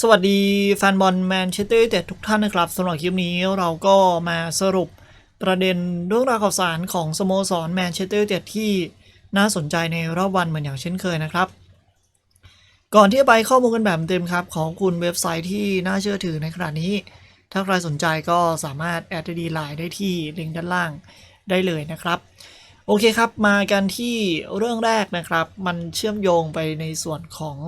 สวัสดีแฟนบอลแมนเชสเตอร์ยูไนเต็ดทุกท่านนะครับสำหรับคลิปนี้เราก็มาสรุปประเด็นเรื่องราวข่าวสารของสโมสรแมนเชสเตอร์ยูไนเต็ดที่น่าสนใจในรอบวันเหมือนอย่างเช่นเคยนะครับ ก่อนที่จะไปข้อมูลกันแบบเต็มครับของคุณเว็บไซต์ที่น่าเชื่อถือในขณะนี้ ถ้าใครสนใจก็สามารถแอดดีไลน์ได้ที่ลิงก์ด้านล่างได้เลยนะครับ โอเคครับมากันที่เรื่องแรกนะครับ มันเชื่อมโยงไปในส่วนของ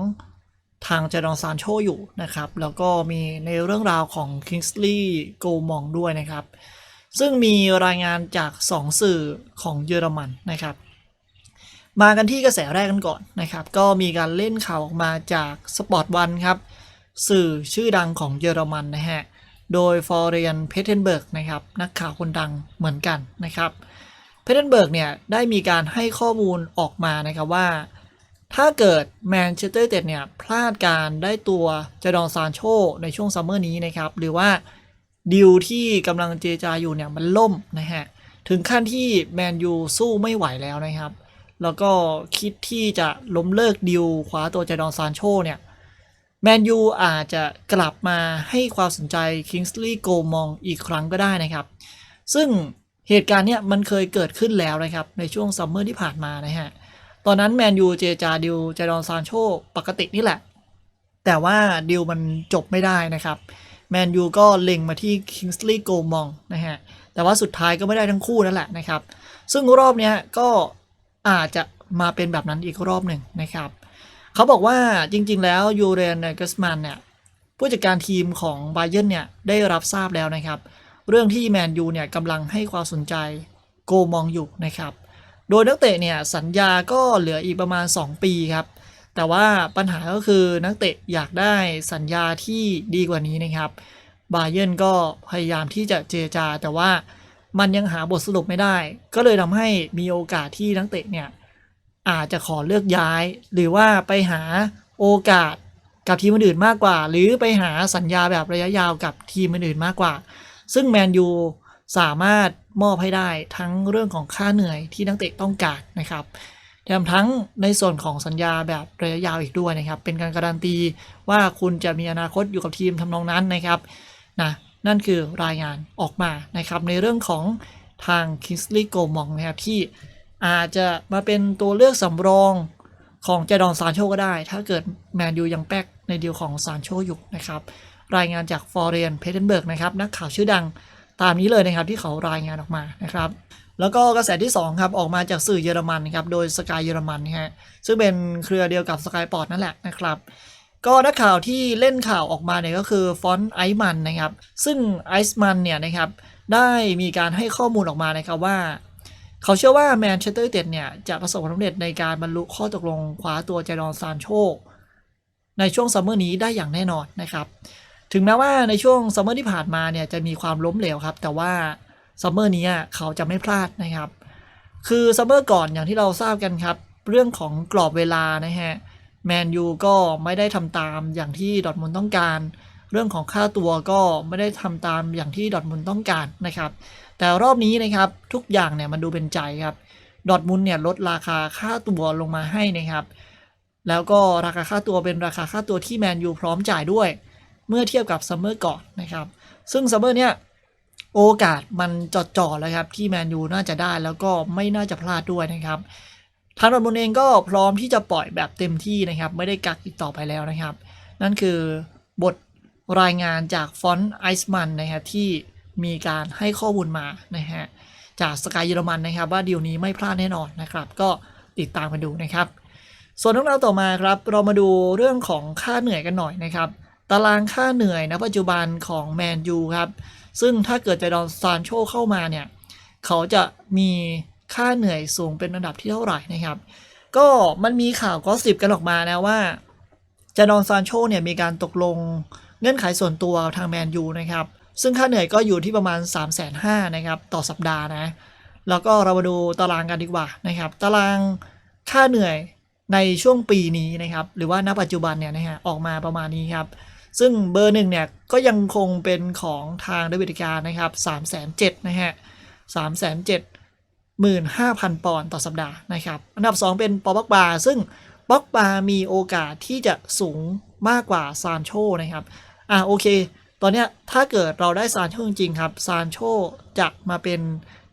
ทางเจดองซานโชอยู่นะครับ แล้วก็มีในเรื่องราวของ Kingsley g o m o n g ด้วยนะครับ ซึ่งมีรายงานจาก 2 สื่อของเยอรมันนะครับ มากันที่กระแสแรกกันก่อนนะครับ ก็มีการเล่นข่าวออกมาจากสปอร์ตวันครับ สื่อชื่อดังของเยอรมันนะฮะ โดยฟอร์เรียนเพเทนเบิร์กนะครับ นักข่าวคนดังเหมือนกันนะครับ เพเทนเบิร์กเนี่ยได้มีการให้ข้อมูลออกมานะครับว่า ถ้าเกิดแมนเชสเตอร์ยูไนเต็ดเนี่ยพลาดการได้ตัวจดองซานโชในช่วงซัมเมอร์นี้นะครับ หรือว่าดิวที่กำลังเจรจาอยู่เนี่ยมันล่มนะฮะ ถึงขั้นที่แมนยูสู้ไม่ไหวแล้วนะครับ แล้วก็คิดที่จะล้มเลิกดิวคว้าตัวจดองซานโชเนี่ยแมนยูอาจจะกลับมาให้ความสนใจคิงส์ลีย์โกมองอีกครั้งก็ได้นะครับ ซึ่งเหตุการณ์เนี้ยมันเคยเกิดขึ้นแล้วนะครับในช่วงซัมเมอร์ที่ผ่านมานะฮะ ตอนนั้นแมนยูเจจาดิวเจดอนซานโชปกตินี่แหละ แต่ว่าดิวมันจบไม่ได้นะครับ แมนยูก็เล็งมาที่คิงส์ลีย์โกมองนะฮะ แต่ว่าสุดท้ายก็ไม่ได้ทั้งคู่นั่นแหละนะครับ ซึ่งรอบนี้ก็อาจจะมาเป็นแบบนั้นอีกรอบหนึ่งนะครับ เขาบอกว่าจริงๆ แล้วยูเรนเกสมันเนี่ยผู้จัดการทีมของไบเยนเนี่ยได้รับทราบแล้วนะครับ เรื่องที่แมนยูเนี่ยกำลังให้ความสนใจโกมองอยู่นะครับ โดยนักเตะเนี่ยสัญญาก็เหลืออีกประมาณ 2 ปีครับ แต่ว่าปัญหาก็คือนักเตะอยากได้สัญญาที่ดีกว่านี้นะครับ บาเยนก็พยายามที่จะเจรจา แต่ว่ามันยังหาบทสรุปไม่ได้ ก็เลยทำให้มีโอกาสที่นักเตะเนี่ยอาจจะขอเลือกย้าย หรือว่าไปหาโอกาสกับทีมอื่นมากกว่า หรือไปหาสัญญาแบบระยะยาวกับทีมอื่นมากกว่า ซึ่งแมนยู สามารถมอบให้ได้ทั้งเรื่องของค่าเหนื่อยที่นักเตะต้องการนะครับแถมทั้งในส่วนของสัญญาแบบระยะยาวอีกด้วยนะครับ เป็นการการันตีว่าคุณจะมีอนาคตอยู่กับทีมทำนองนั้นนะครับนะนั่นคือรายงานออกมานะครับ ในเรื่องของทาง Kingsley g o m o n g นะครับที่อาจจะมาเป็นตัวเลือกสำรองของเจดอนซานโชก็ได้ ถ้าเกิดแมนยูยังแป๊กในเดีลของซานโชอยู่นะครับ รายงานจากฟอร์เรียนเพเทนเบิร์กนะครับ นักข่าวชื่อดัง ตามนี้เลยนะครับที่เขารายงานออกมานะครับ แล้วก็กระแสที่2ครับออกมาจากสื่อเยอรมันครับโดยสกายเยอรมันฮะซึ่งเป็นเครือเดียวกับสกายปอร์ตนั่นแหละนะครับก็นักข่าวที่เล่นข่าวออกมาเนี่ยก็คือฟอนต์ไอซ์มันนะครับ ซึ่งไอซ์มันเนี่ยนะครับได้มีการให้ข้อมูลออกมานะครับว่า เขาเชื่อว่าแมนเชสเตอร์ยูไนเต็ดเนี่ยจะประสบความสำเร็จในการบรรลุข้อตกลงคว้าตัวเจดอนซานโชในช่วงซัมเมอร์นี้ได้อย่างแน่นอนนะครับ ถึงแม้ว่าในช่วงซัมเมอร์ที่ผ่านมาเนี่ยจะมีความล้มเหลวครับ แต่ว่าซัมเมอร์นี้เขาจะไม่พลาดนะครับ คือซัมเมอร์ก่อนอย่างที่เราทราบกันครับ เรื่องของกรอบเวลานะฮะแมนยูก็ไม่ได้ทำตามอย่างที่ดอทมุนต้องการ เรื่องของค่าตัวก็ไม่ได้ทำตามอย่างที่ดอทมุนต้องการนะครับ แต่รอบนี้นะครับทุกอย่างเนี่ยมันดูเป็นใจครับดอทมุนเนี่ยลดราคาค่าตัวลงมาให้นะครับ แล้วก็ราคาค่าตัวเป็นราคาค่าตัวที่แมนยูพร้อมจ่ายด้วย เมื่อเทียบกับซัมเมอร์ก่อนนะครับ ซึ่งซัมเมอร์เนี่ยโอกาสมันจอดจ่อแล้วครับ ที่แมนยูน่าจะได้แล้วก็ไม่น่าจะพลาดด้วยนะครับทางดอทมุนเองก็พร้อมที่จะปล่อยแบบเต็มที่นะครับ ไม่ได้กักอีกต่อไปแล้วนะครับ นั่นคือบทรายงานจากฟอนต์ไอซ์มันนะครับที่มีการให้ข้อมูลมานะฮะจากสกายเยอรมันนะครับ ว่าดีลนี้ไม่พลาดแน่นอนนะครับ ก็ติดตามกันดูนะครับ ส่วนเรื่องราวต่อมาครับ เรามาดูเรื่องของค่าเหนื่อยกันหน่อยนะครับารางค่าเหนื่อยณปัจจุบันของแมนยูครับ ซึ่งถ้าเกิดจะดอนซานโชเข้ามาเนี่ย เขาจะมีค่าเหนื่อยสูงเป็นอันดับที่เท่าไหร่นะครับ ก็มันมีข่าวก็สิบกันออกมานะว่าจาดอนซานโชเนี่ยมีการตกลงเงื่อนไขส่วนตัวทางแมนยูนะครับ ซึ่งค่าเหนื่อยก็อยู่ที่ประมาณ 3 5 0 0 0 0นะครับต่อสัปดาห์นะ แล้วก็เรามาดูตารางกันดีกว่านะครับ ตารางค่าเหนื่อยในช่วงปีนี้นะครับ หรือว่าณปัจจุบันเนี่ยนะฮะออกมาประมาณนี้ครับ ซึ่งเบอร์หนึ่งเนี่ยก็ยังคงเป็นของทางเดวิดการนะครับ3 7 0 0 0นะฮะ3 7 0 0 15,000 ปอนด์ต่อสัปดาห์นะครับ อันดับ 2 เป็นปอบ็อกบา ซึ่งบ็อกบามีโอกาสที่จะสูงมากกว่าซานโชนะครับ อะโอเค ตอนเนี้ยถ้าเกิดเราได้ซานโชจริงๆครับ ซานโชจะมาเป็น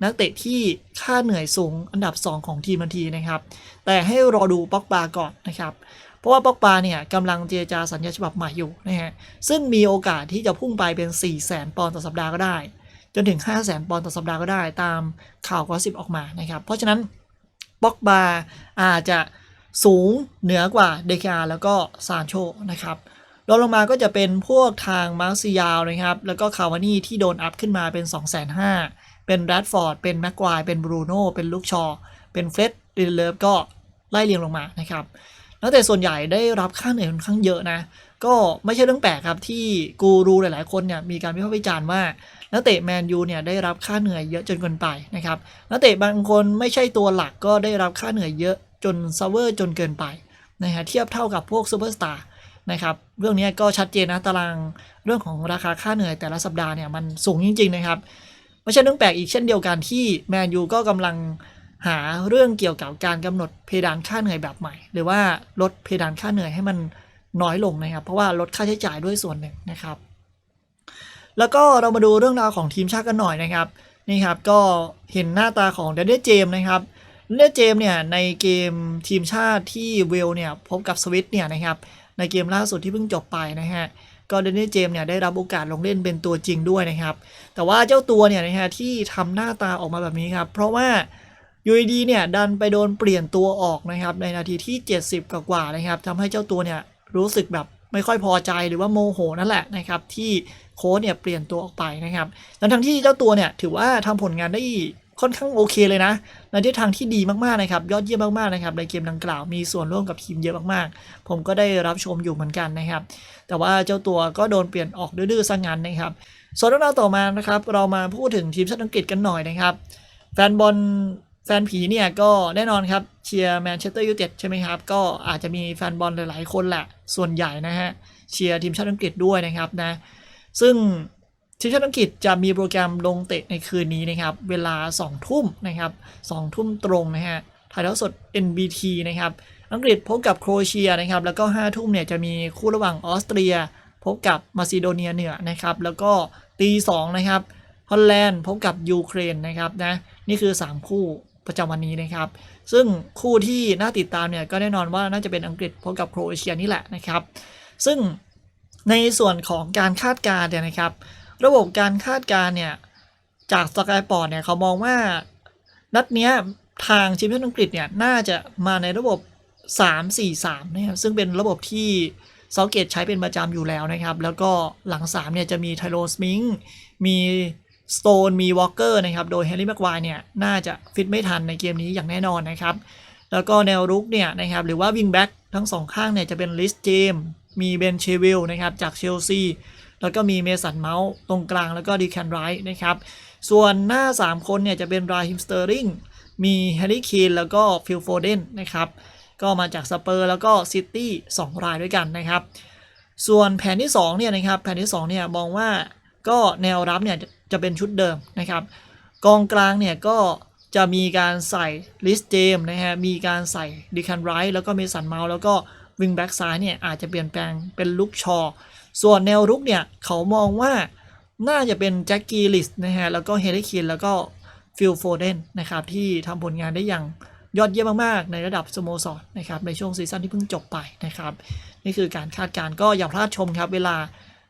นักเตะที่ค่าเหนื่อยสูงอันดับ 2 ของทีมทันทีนะครับ แต่ให้รอดูป็อกบาก่อนนะครับ เพราะว่าป็อกบาเนี่ยกำลังเจรจาสัญญาฉบับใหม่อยู่นะฮะซึ่งมีโอกาสที่จะพุ่งไปเป็น 4 0 0 0 0 0ปอนด์ต่อสัปดาห์ก็ได้ จนถึง 5 0 0 0 0 0ปอนด์ต่อสัปดาห์ก็ได้ตามข่าวกอสิบออกมานะครับเพราะฉะนั้นป็อกบาอาจจะสูงเหนือกว่าเดคาแล้วก็ซานโชนะครับรองลงมาก็จะเป็นพวกทางมาร์ซิยาวนะครับ แล้วก็คาวานี่ที่โดนอัพขึ้นมาเป็น 2 5 0 0 0เป็นแรดฟอร์ด เป็นแม็กควาย เป็นบรูโน่ เป็นลูกชอ เป็นเฟร็ดดินเลิฟก็ไล่เรียงลงมานะครับ นักเตะส่วนใหญ่ได้รับค่าเหนื่อยค่อนข้างเยอะนะ ก็ไม่ใช่เรื่องแปลกครับที่กูรูหลาย ๆ คนเนี่ยมีการวิพากษ์วิจารณ์ว่านักเตะแมนยูเนี่ยได้รับค่าเหนื่อยเยอะจนเกินไปนะครับนักเตะบางคนไม่ใช่ตัวหลักก็ได้รับค่าเหนื่อยเยอะจนซัฟเวอร์จนเกินไปนะฮะเทียบเท่ากับพวกซูเปอร์สตาร์นะครับเรื่องนี้ก็ชัดเจนนะตารางเรื่องของราคาค่าเหนื่อยแต่ละสัปดาห์เนี่ยมันสูงจริง ๆ นะครับ ไม่ใช่เรื่องแปลกอีกเช่นเดียวกันที่แมนยูก็กำลัง หาเรื่องเกี่ยวกับการกำหนดเพดานค่าเหนื่อยแบบใหม่ หรือว่าลดเพดานค่าเหนื่อยให้มันน้อยลงนะครับ เพราะว่าลดค่าใช้จ่ายด้วยส่วนหนึ่งนะครับ แล้วก็เรามาดูเรื่องราวของทีมชาติกันหน่อยนะครับนี่ครับก็เห็นหน้าตาของเดนเดเจมนะครับเดนเดเจมเนี่ยในเกมทีมชาติที่เวลเนี่ยพบกับสวิตเนี่ยนะครับในเกมล่าสุดที่เพิ่งจบไปนะฮะก็เดนเดเจมเนี่ยได้รับโอกาสลงเล่นเป็นตัวจริงด้วยนะครับ แต่ว่าเจ้าตัวเนี่ยนะฮะที่ทำหน้าตาออกมาแบบนี้ครับ เพราะว่า ยูดีเนี่ยดันไปโดนเปลี่ยนตัวออกนะครับในนาทีที่ 70 กว่าๆนะครับทำให้เจ้าตัวเนี่ยรู้สึกแบบไม่ค่อยพอใจหรือว่าโมโหนั่นแหละนะครับที่โค้ชเนี่ยเปลี่ยนตัวออกไปนะครับทั้งทั้งที่เจ้าตัวเนี่ยถือว่าทำผลงานได้ค่อนข้างโอเคเลยนะในทิศทางที่ดีมากๆนะครับยอดเยี่ยมมากๆนะครับในเกมดังกล่าวมีส่วนร่วมกับทีมเยอะมากๆ ผมก็ได้รับชมอยู่เหมือนกันนะครับ แต่ว่าเจ้าตัวก็โดนเปลี่ยนออกดื้อๆซะงั้นนะครับ ส่วนเรื่องราวต่อมานะครับเรามาพูดถึงทีมชาติอังกฤษกันหน่อยนะครับ แฟนบอล แฟนผีเนี่ยก็แน่นอนครับเชียร์แมนเชสเตอร์ยูไนเต็ดใช่ไหมครับ ก็อาจจะมีแฟนบอลหลายๆคนแหละ ส่วนใหญ่นะฮะเชียร์ทีมชาติอังกฤษด้วยนะครับนะซึ่งทีมชาติอังกฤษจะมีโปรแกรมลงเตะในคืนนี้นะครับ เวลา 2 ทุ่มนะครับ2ทุ่มตรงนะฮะถ่ายทอดสด NBT นะครับ อังกฤษพบกับโครเอเชียนะครับ แล้วก็ 5 ทุ่มเนี่ยจะมีคู่ระหว่างออสเตรีย พบกับมาซิโดเนียเหนือนะครับ แล้วก็ตี2นะครับ ฮอลแลนด์พบกับยูเครนนะครับนะ นี่คือ 3 คู่ ประจำวันนี้นะครับ ซึ่งคู่ที่น่าติดตามเนี่ยก็แน่นอนว่าน่าจะเป็นอังกฤษพบกับโครเอเชียนี่แหละนะครับ ซึ่งในส่วนของการคาดการณ์เนี่ยนะครับ ระบบการคาดการณ์เนี่ยจากสกายปอร์ตเนี่ยเขามองว่านัดเนี้ยทางทีมชาติอังกฤษเนี่ยน่าจะมาในระบบ 3-4-3นะครับซึ่งเป็นระบบที่เซาเกตใช้เป็นประจำอยู่แล้วนะครับ แล้วก็หลัง3เนี่ยจะมีไทโรสมิง มี สโตนมีวอลเกอร์นะครับ โดยแฮร์รี่แม็กควายเนี่ย น่าจะฟิตไม่ทันในเกมนี้อย่างแน่นอนนะครับ แล้วก็แนวรุกเนี่ยนะครับ หรือว่าวิงแบ็กทั้งสองข้างเนี่ยจะเป็นลิสเจม มีเบนเชวิลนะครับ จากเชลซี แล้วก็มีเมสันเมาส์ตรงกลางแล้วก็ดีแคนไรท์นะครับ ส่วนหน้า 3 คนเนี่ยจะเป็นราฮิมสเตอร์ริง มีแฮร์รี่คีนแล้วก็ฟิลโฟเดนนะครับ ก็มาจากสเปอร์แล้วก็ซิตี้2รายด้วยกันนะครับ ส่วนแผนที่2เนี่ยนะครับ แผนที่2เนี่ยมองว่าก็แนวรับเนี่ย จะเป็นชุดเดิมนะครับ กองกลางเนี่ยก็จะมีการใส่ลิสเจมนะฮะ มีการใส่ดิคันไรท์แล้วก็เมสันเมาส์แล้วก็วิงแบ็กซ้ายเนี่ยอาจจะเปลี่ยนแปลงเป็นลุกชอ ส่วนแนวรุกเนี่ยเขามองว่าน่าจะเป็นแจ็คกี้ลิสนะฮะ แล้วก็เฮริคินแล้วก็ฟิลโฟเดนนะครับที่ทำผลงานได้อย่างยอดเยี่ยมมากๆ ในระดับสโมสรนะครับในช่วงซีซั่นที่เพิ่งจบไปนะครับ นี่คือการคาดการณ์ก็อย่าพลาดชมครับเวลา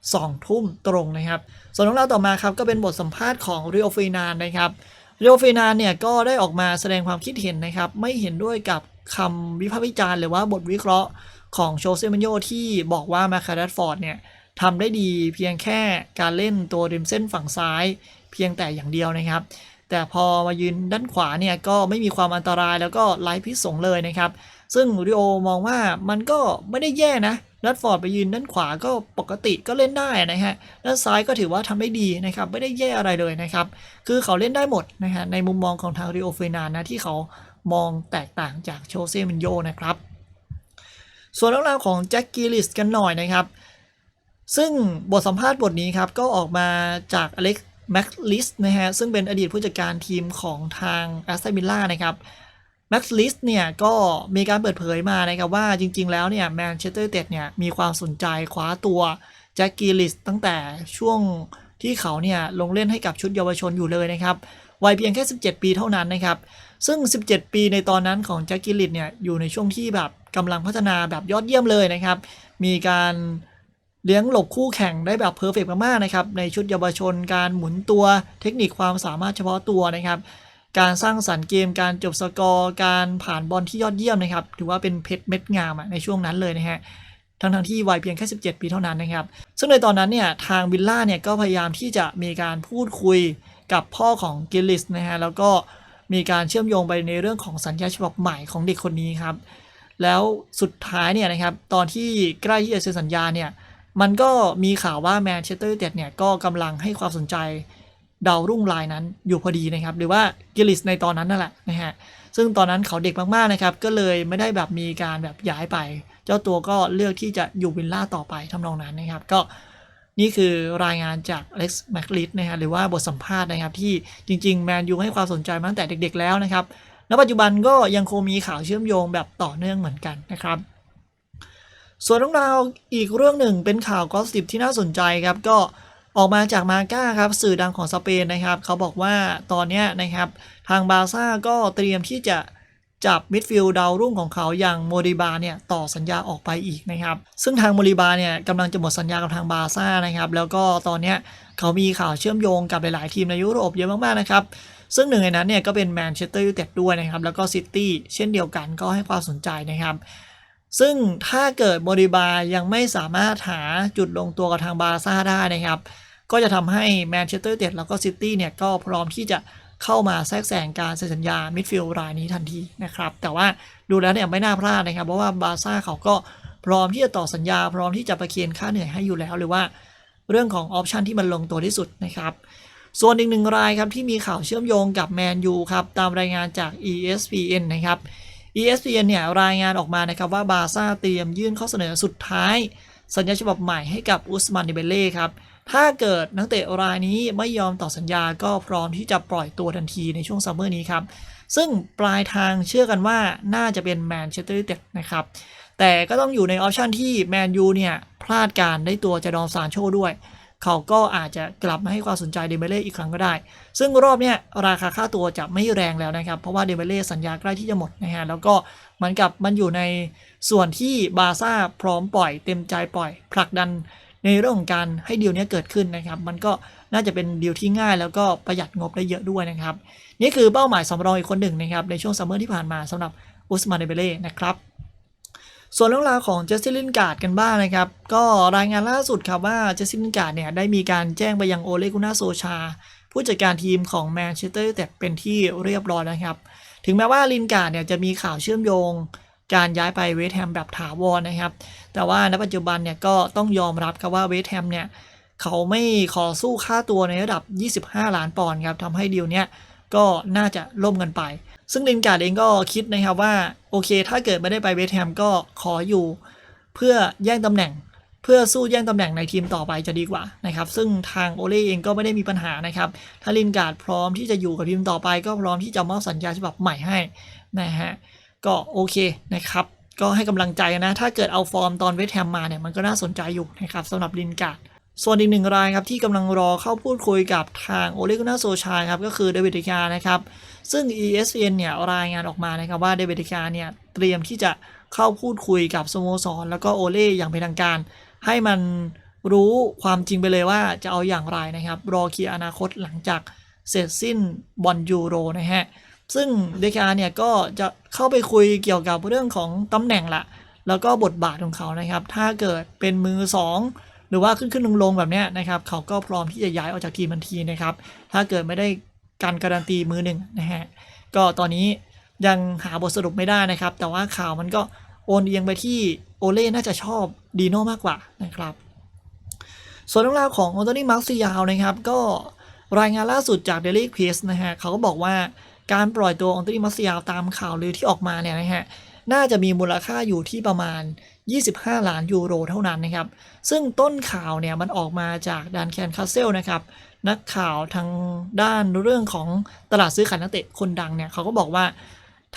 2 ทุ่มตรงนะครับ ส่วนของเราต่อมาครับก็เป็นบทสัมภาษณ์ของเรียวฟีนานนะครับเรียวฟีนานเนี่ยก็ได้ออกมาแสดงความคิดเห็นนะครับ ไม่เห็นด้วยกับคำวิพากษ์วิจารณ์หรือว่าบทวิเคราะห์ของโชเซมันโยที่บอกว่ามาคาร์ดฟอร์ดเนี่ยทำได้ดีเพียงแค่การเล่นตัวริมเส้นฝั่งซ้าย เพียงแต่อย่างเดียวนะครับ แต่พอมายืนด้านขวาเนี่ยก็ไม่มีความอันตรายแล้วก็ไร้พิษสงเลยนะครับ ซึ่งริโอมองว่ามันก็ไม่ได้แย่นะดัตฟอร์ดไปยืนด้านขวาก็ปกติก็เล่นได้นะฮะด้านซ้ายก็ถือว่าทำได้ดีนะครับไม่ได้แย่อะไรเลยนะครับ คือเขาเล่นได้หมดนะฮะในมุมมองของทางริโอเฟนานนะที่เขามองแตกต่างจากโชเซมินโยนะครับ ส่วนเรื่องราวของแจ็คกิลิสกันหน่อยนะครับ ซึ่งบทสัมภาษณ์บทนี้ครับ ก็ออกมาจากอเล็กแม็กลิสนะฮะซึ่งเป็นอดีตผู้จัดการทีมของทางแอสตันวิลล่านะครับ แม็กซ์ลิสเนี่ยก็มีการเปิดเผยมานะครับว่าจริงๆแล้วเนี่ยแมนเชสเตอร์เต็ดเนี่ยมีความสนใจคว้าตัวแจ็คกิลิสตั้งแต่ช่วงที่เขาเนี่ยลงเล่นให้กับชุดเยาวชนอยู่เลยนะครับวัยเพียงแค่ 17 ปีเท่านั้นนะครับ ซึ่ง 17 ปีในตอนนั้นของแจ็คกิลิตเนี่ยอยู่ในช่วงที่แบบกำลังพัฒนาแบบยอดเยี่ยมเลยนะครับ มีการเลี้ยงหลบคู่แข่งได้แบบเพอร์เฟกมากๆนะครับ ในชุดเยาวชนการหมุนตัวเทคนิคความสามารถเฉพาะตัวนะครับ การสร้างสรรค์เกมการจบสกอร์การผ่านบอลที่ยอดเยี่ยมนะครับ ถือว่าเป็นเพชรเม็ดงามในช่วงนั้นเลยนะฮะทั้งทที่วัยเพียงแค่ 17 ปีเท่านั้นนะครับ ซึ่งในตอนนั้นเนี่ยทางวิลล่าเนี่ยก็พยายามที่จะมีการพูดคุยกับพ่อของกิลลิสนะฮะแล้วก็มีการเชื่อมโยงไปในเรื่องของสัญญาฉบับใหม่ของเด็กคนนี้ครับ แล้วสุดท้ายเนี่ยนะครับตอนที่ใกล้ที่จะเซ็นสัญญาเนี่ยมันก็มีข่าวว่าแมนเชสเตอร์ยูไนเต็ดเนี่ยก็กำลังให้ความสนใจ ดาวรุ่งรายนั้นอยู่พอดีนะครับ หรือว่ากิลิสในตอนนั้นนั่นแหละนะฮะซึ่งตอนนั้นเขาเด็กมากๆนะครับ ก็เลยไม่ได้แบบมีการแบบย้ายไป เจ้าตัวก็เลือกที่จะอยู่วิลล่าต่อไปทำนองนั้นนะครับ ก็นี่คือรายงานจากเล็กซ์แมคลิสนะฮะหรือว่าบทสัมภาษณ์นะครับ ที่จริงๆ แมนยูให้ความสนใจมาตั้งแต่เด็กๆแล้วนะครับณปัจจุบันก็ยังคงมีข่าวเชื่อมโยงแบบต่อเนื่องเหมือนกันนะครับ ส่วนเรื่องราวอีกเรื่องหนึ่งเป็นข่าวกอสซิบที่น่าสนใจครับก็ ออกมาจากมาก้าครับสื่อดังของสเปนนะครับเขาบอกว่าตอนนี้นะครับทางบาร์ซ่าก็เตรียมที่จะจับมิดฟิลด์ดาวรุ่งของเขาอย่างโมริบาเนี่ยต่อสัญญาออกไปอีกนะครับ ซึ่งทางโมริบาเนี่ยกำลังจะหมดสัญญากับทางบาร์ซ่านะครับ แล้วก็ตอนนี้เขามีข่าวเชื่อมโยงกับหลาย ๆ ทีมในยุโรปเยอะมาก ๆ นะครับ ซึ่งหนึ่งในนั้นเนี่ยก็เป็นแมนเชสเตอร์ยูไนเต็ดด้วยนะครับ แล้วก็ซิตี้เช่นเดียวกันก็ให้ความสนใจนะครับ ซึ่งถ้าเกิดโมริบายังไม่สามารถหาจุดลงตัวกับทางบาร์ซ่าได้นะครับ ก็จะทำให้แมนเชสเตอร์ยูไนเต็ดแล้วก็ซิตี้เนี่ยก็พร้อมที่จะเข้ามาแทรกแซงการเซ็นสัญญา มิดฟิลด์รายนี้ทันทีนะครับ แต่ว่าดูแล้วเนี่ยไม่น่าพลาดนะครับ เพราะว่าบาร์ซ่าเขาก็พร้อมที่จะต่อสัญญา พร้อมที่จะประเคนค่าเหนื่อยให้อยู่แล้วหรือว่าเรื่องของออปชันที่มันลงตัวที่สุดนะครับ ส่วนอีกหนึ่งรายครับที่มีข่าวเชื่อมโยงกับแมนยูครับตามรายงานจาก ESPN นะครับ ESPN เนี่ยรายงานออกมานะครับว่าบาซ่าเตรียมยื่นข้อเสนอสุดท้าย สัญญาฉบับใหม่ให้กับอุสมานดิเบเล่ครับ ถ้าเกิดนักเตะรายนี้ไม่ยอมต่อสัญญาก็พร้อมที่จะปล่อยตัวทันทีในช่วงซัมเมอร์นี้ครับ ซึ่งปลายทางเชื่อกันว่าน่าจะเป็นแมนเชสเตอร์ยูไนเต็ดนะครับ แต่ก็ต้องอยู่ในออปชันที่แมนยูเนี่ยพลาดการได้ตัวจดอนซานโชด้วย เขาก็อาจจะกลับมาให้ความสนใจเดเบเล่อีกครั้งก็ได้ ซึ่งรอบนี้ราคาค่าตัวจะไม่แรงแล้วนะครับ เพราะว่าเดเบเล่สัญญาใกล้ที่จะหมดนะฮะแล้วก็เหมือนกับมันอยู่ในส่วนที่บาซ่าพร้อมปล่อยเต็มใจปล่อยผลักดันในเรื่องของการให้ดีลนี้เกิดขึ้นนะครับ มันก็น่าจะเป็นดีลที่ง่ายแล้วก็ประหยัดงบได้เยอะด้วยนะครับ นี่คือเป้าหมายสำรองอีกคนหนึ่งนะครับในช่วงซัมเมอร์ที่ผ่านมาสำหรับอุสมานเดเบเล่นะครับ ส่วนเรื่องราวของเจสซี่ลินการ์ดกันบ้างนะครับ ก็รายงานล่าสุดครับว่าเจสซี่ลินการ์ดเนี่ยได้มีการแจ้งไปยังโอเลกุน่าโซชา ผู้จัดการทีมของแมนเชสเตอร์ยูไนเต็ดเป็นที่เรียบร้อยแล้วครับ ถึงแม้ว่าลินการ์ดเนี่ยจะมีข่าวเชื่อมโยงการย้ายไปเวสต์แฮมแบบถาวรนะครับ แต่ว่าณปัจจุบันเนี่ยก็ต้องยอมรับครับว่าเวสต์แฮมเนี่ยเขาไม่ขอสู้ค่าตัวในระดับ 25 ล้านปอนด์ครับทำให้ดีลเนี้ยก็น่าจะล่มกันไป ซึ่งลินการ์ดเองก็คิดนะครับว่า โอเค ถ้าเกิดไม่ได้ไปเวสแฮมก็ขออยู่ เพื่อแย่งตำแหน่ง เพื่อสู้แย่งตำแหน่งในทีมต่อไปจะดีกว่านะครับ ซึ่งทางโอเล่เองก็ไม่ได้มีปัญหานะครับ ถ้าลินการ์ดพร้อมที่จะอยู่กับทีมต่อไป ก็พร้อมที่จะมอบสัญญาฉบับใหม่ให้นะฮะก็โอเคนะครับ ก็ให้กำลังใจนะ ถ้าเกิดเอาฟอร์มตอนเวสแฮมมาเนี่ยมันก็น่าสนใจอยู่นะครับสำหรับลินการ์ดส่วนอีกหนึ่งรายครับที่กำลังรอเข้าพูดคุยกับทางโอเลกุน่าโซชาครับก็คือเดวิดดิกานะครับ ซึ่ง ESPN เนี่ยรายงานออกมานะครับว่าเดวิดดิกาเนี่ยเตรียมที่จะเข้าพูดคุยกับสโมสร แล้วก็โอเล่อย่างเป็นทางการ ให้มันรู้ความจริงไปเลยว่าจะเอาอย่างไรนะครับ รอเคลียร์อนาคตหลังจากเสร็จสิ้นบอลยูโรนะฮะ ซึ่งเดคาเนี่ยก็จะเข้าไปคุยเกี่ยวกับเรื่องของตำแหน่งละแล้วก็บทบาทของเขานะครับ ถ้าเกิดเป็นมือ 2 หรือว่าขึ้นขึ้นลงลงแบบนี้นะครับ เขาก็พร้อมที่จะย้ายออกจากทีมทันทีนะครับ ถ้าเกิดไม่ได้ การการันตีมือหนึ่งนะฮะก็ตอนนี้ยังหาบทสรุปไม่ได้นะครับ แต่ว่าข่าวมันก็โอนเอียงไปที่โอเล่น่าจะชอบดีโน่มากกว่านะครับส่วนเรื่องราวของออนโตนีมาร์ซิยาวนะครับ ก็รายงานล่าสุดจากเดลิเพสนะฮะเขาก็บอกว่าการปล่อยตัวออนโตนีมาร์ซิยาวตามข่าวลือที่ออกมาเนี่ยนะฮะน่าจะมีมูลค่าอยู่ที่ประมาณ 25 ล้านยูโรเท่านั้นนะครับ ซึ่งต้นข่าวเนี่ยมันออกมาจากดานแคนคาสเซลนะครับ นักข่าวทางด้านเรื่องของตลาดซื้อขายนักเตะคนดังเนี่ยเขาก็บอกว่า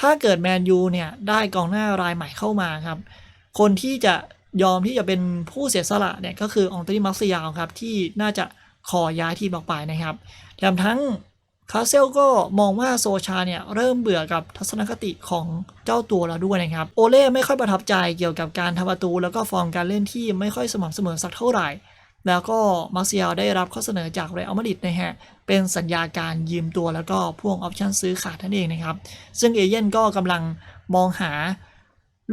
ถ้าเกิดแมนยูเนี่ยได้กองหน้ารายใหม่เข้ามาครับ คนที่จะยอมที่จะเป็นผู้เสียสละเนี่ยก็คือองตรีมักซิยาวครับที่น่าจะขอย้ายทีมออกไปนะครับแถมทั้งคาเซลก็มองว่าโซชาเนี่ยเริ่มเบื่อกับทัศนคติของเจ้าตัวแล้วด้วยนะครับ โอเล่ไม่ค่อยประทับใจเกี่ยวกับการทำประตู แล้วก็ฟอร์มการเล่นที่ไม่ค่อยสม่ำเสมอสักเท่าไหร่ แล้วก็มาร์เซียลได้รับข้อเสนอจากเรอัลมาดริดนะฮะ เป็นสัญญาการยืมตัวแล้วก็พ่วงออปชั่นซื้อขาดนั่นเองนะครับ ซึ่งเอเย่นก็กำลังมองหา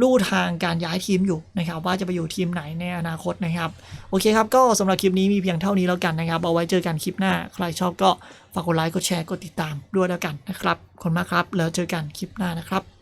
ลู่ทางการย้ายทีมอยู่นะครับ ว่าจะไปอยู่ทีมไหนในอนาคตนะครับ โอเคครับ ก็สำหรับคลิปนี้มีเพียงเท่านี้แล้วกันนะครับ เอาไว้เจอกันคลิปหน้า ใครชอบก็ฝากกดไลค์กดแชร์กดติดตามด้วยแล้วกันนะครับขอบคุณมากครับ แล้วเจอกันคลิปหน้านะครับ